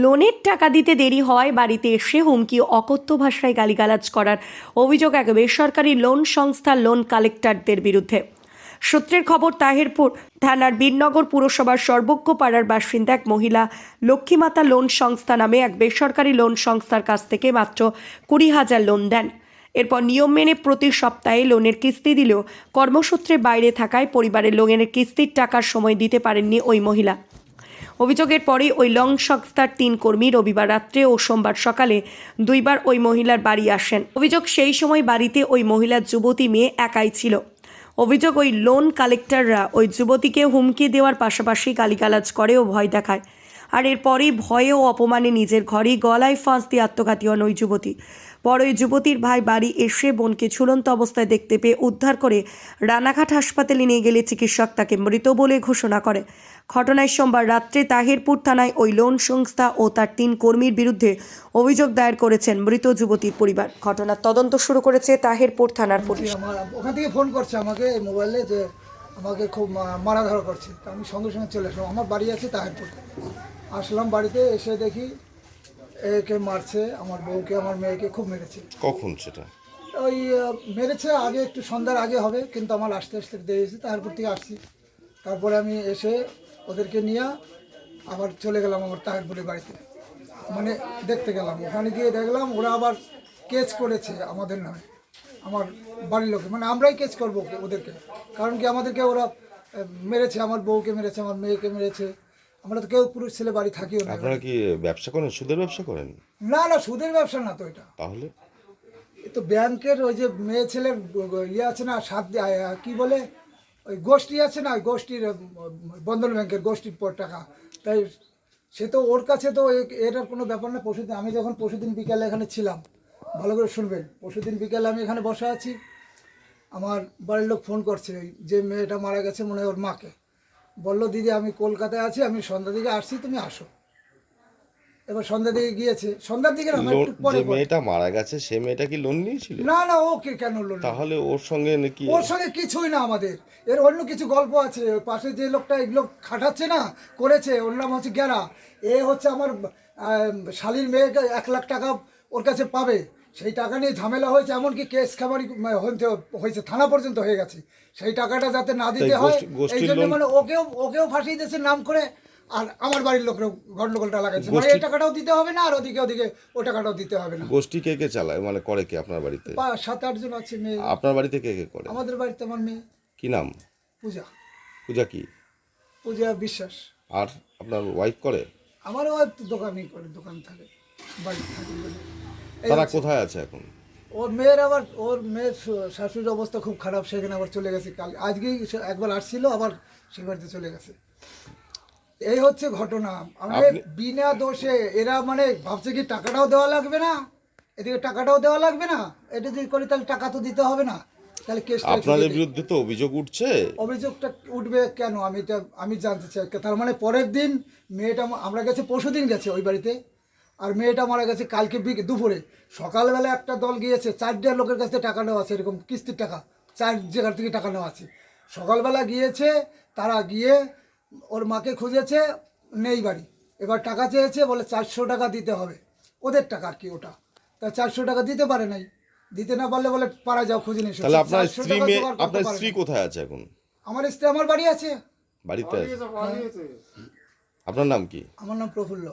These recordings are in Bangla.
লোনের টাকা দিতে দেরি হওয়ায় বাড়িতে এসে হুমকি, অকথ্য ভাষায় গালিগালাজ করার অভিযোগ এক বেসরকারি লোন সংস্থার লোন কালেক্টরদের বিরুদ্ধে। সূত্রের খবর, তাহেরপুর থানার বীরনগর পুরসভার সর্বজ্ঞ পাড়ার বাসিন্দা এক মহিলা লক্ষ্মীমাতা লোন সংস্থা নামে এক বেসরকারি লোন সংস্থার কাছ থেকে মাত্র কুড়ি হাজার লোন দেন। এরপর নিয়ম মেনে প্রতি সপ্তাহে লোনের কিস্তি দিলেও কর্মসূত্রে বাইরে থাকায় পরিবারের লোনের কিস্তির টাকার সময় দিতে পারেননি ওই মহিলা। অভিযোগের পরেই ওই লং সংস্থার তিন কর্মী রবিবার রাত্রে ও সোমবার সকালে দুইবার ওই মহিলার বাড়ি আসেন। অভিযোগ সেই সময় বাড়িতে ওই মহিলার যুবতী মেয়ে একাই ছিল। অভিযোগ ওই লোন কালেক্টররা ওই যুবতীকে হুমকি দেওয়ার পাশাপাশি গালিগালাজ করে ও ভয় দেখায়। আর এরপরেই ভয়ে ও অপমানে নিজের ঘরেই গলায় ফাঁস দিয়ে আত্মঘাতী হন ওই যুবতী। পর ওই যুবতীর ভাই বাড়ি এসে বোনকে ঝুলন্ত অবস্থায় দেখতে পেয়ে উদ্ধার করে রানাঘাট হাসপাতালে নিয়ে গেলে চিকিৎসক তাকে মৃত বলে ঘোষণা করে। ঘটনায় সোমবার রাত্রে তাহিরপুর থানায় ওই লোন সংস্থা ও তার তিন কর্মীর বিরুদ্ধে অভিযোগ দায়ের করেছেন মৃত যুবতীর পরিবার। ঘটনার তদন্ত শুরু করেছে তাহিরপুর থানার পুলিশ। ওখান থেকে ফোন করছে আমাকে এই মোবাইলে যে আমাকে খুব মারাধরা করছে। আমি সঙ্গে সঙ্গে চলে আসলাম। আমার বাড়ি আছে তাহিরপুর। আসলাম বাড়িতে এসে দেখি একে মারছে আমার বউকে আমার মেয়েকে খুব মেরেছে। কখন সেটা? ওই মেরেছে আগে একটু সন্ধ্যার আগে হবে কিন্তু আমার আসতে আসতে দেরি হয়েছে তারপর থেকে আসছি। তারপরে আমি এসে ওদেরকে নিয়ে আবার চলে গেলাম আমার তাহিরপুরের বাড়িতে। মানে দেখতে গেলাম ওখানে গিয়ে দেখলাম ওরা আবার কেস করেছে আমাদের নামে আমার বাড়ির লোকে। মানে আমরাই কেস করব ওদেরকে। কারণ কি আমাদেরকে ওরা মেরেছে আমার বউকে মেরেছে আমার মেয়েকে মেরেছে। আমরা তো কেউ পুরুষ ছেলে বাড়ি থাকিও না আপনারা কি ব্যবসা করেন সুদের ব্যবসা করেন? না না সুদের ব্যবসা না তো এটা। তাহলে? তো ব্যাংকের ওই যে মেয়ে ছেলের ইয়ে আছে না সাত কি বলে? ওই গোষ্ঠী আছে না ওই গোষ্ঠীর বন্ধন ব্যাংকের গোষ্ঠীর পর টাকা। তাই সে তো ওর কাছে তো এটার কোনো ব্যাপার না পরশুদিন আমি যখন পরশুদিন বিকালে এখানে ছিলাম ভালো করে শুনবেন পরশুদিন বিকালে আমি এখানে বসে আছি। আমার বাড়ির লোক ফোন করছে যে মেয়েটা মারা গেছে মনে হয় ওর মাকে। বলল দিদি আমি কলকাতায় আছি আমি সন্ধ্যা দিকে আসছি তুমি আসো। এবার সন্ধ্যা দিকে গিয়েছে। সন্ধ্যার দিকে যে মেয়েটা মারা গেছে সে মেয়েটা কি লোন নিয়েছিল? না না ওকে কেন লোন তাহলে ওর সঙ্গে নাকি ওর সঙ্গে কিছুই না আমাদের। এর অন্য কিছু গল্প আছে। পাশে যে লোকটা এগুলো খাটাচ্ছে না করেছে ওর নাম হচ্ছে গ্যারা। এ হচ্ছে আমার শালির মেয়েকে এক লাখ টাকা ওর কাছে পাবে। সেই টাকা নিয়ে ঝামেলা হয়েছে এমনকি কেস খামারি হয়েছে থানা পর্যন্ত হয়ে গেছে। সেই টাকাটা যাতে না দিতে হয় এই জন্য মানে ওকেও ওকেও ফাঁসিয়ে দিয়েছে নাম করে আর আমার বাড়ির লোকেরও গন্ডগোলটা লাগাইছে। মানে এই টাকাটাও দিতে হবে না আর ওদিকে ওদিকে ও টাকাটাও দিতে হবে না। গোষ্ঠী কে কে চালায়? মানে করে কে আপনার বাড়িতে? সাত আটজন আছে মেয়ে। আপনার বাড়িতে কে কে করে? আমাদের বাড়িতে আমার মেয়ে। কি নাম? পূজা। পূজা কি? পূজা বিশ্বাস। আর আপনার ওয়াইফ করে? আমারও হয়তো দোকানই করে দোকান থাকে বাড়ি থাকে। তারা কোথায় আছে এখন? ওর মেয়ের আবার ওর মেয়ের শাশুড়ির অবস্থা খুব খারাপ সেখানে আবার চলে গেছে। কাল আজকেই একবার আসছিল আবার সে বাড়িতে চলে গেছে। এই হচ্ছে ঘটনা। আমাদের বিনা দোষে এরা মানে ভাবছে কি টাকাটাও দেওয়া লাগবে না? এদিকে টাকাটাও দেওয়া লাগবে না? এটা যদি করি তাহলে টাকা তো দিতে হবে না। তাহলে কেস আপনাদের বিরুদ্ধে তো অভিযোগ উঠছে। অভিযোগটা উঠবে কেন? আমি এটা আমি জানতে চাই। তার মানে পরের দিন মেয়েটা আমরা গেছে পরশু দিন গেছে ওই বাড়িতে। আর মেয়েটা মারা গেছে কালকে বিকে- দুপুরে। সকালবেলা একটা দল গিয়েছে চারটে লোকের কাছে টাকা নেওয়া আছে এরকম কিস্তির টাকা। চার জায়গা থেকে টাকা নেওয়া আছে। সকালবেলা গিয়েছে তারা গিয়ে ওর মাকে খুঁজেছে নেই বাড়ি। এবার টাকা চেয়েছে বলে চারশো টাকা দিতে হবে। ওদের টাকা আর কি ওটা? তা চারশো টাকা দিতে পারে নাই। দিতে না পারলে বলে পাড়া যাও খুঁজে। তাহলে আপনার স্ত্রী আপনার স্ত্রী কোথায় আছে এখন? আমার স্ত্রী আমার বাড়ি আছে। বাড়িতে আছে। আপনার নাম কি? আমার নাম প্রফুল্ল।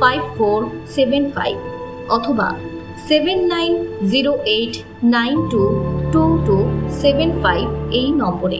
five four seven five অথবা seven nine zero eight nine two two two seven five এই নম্বরে।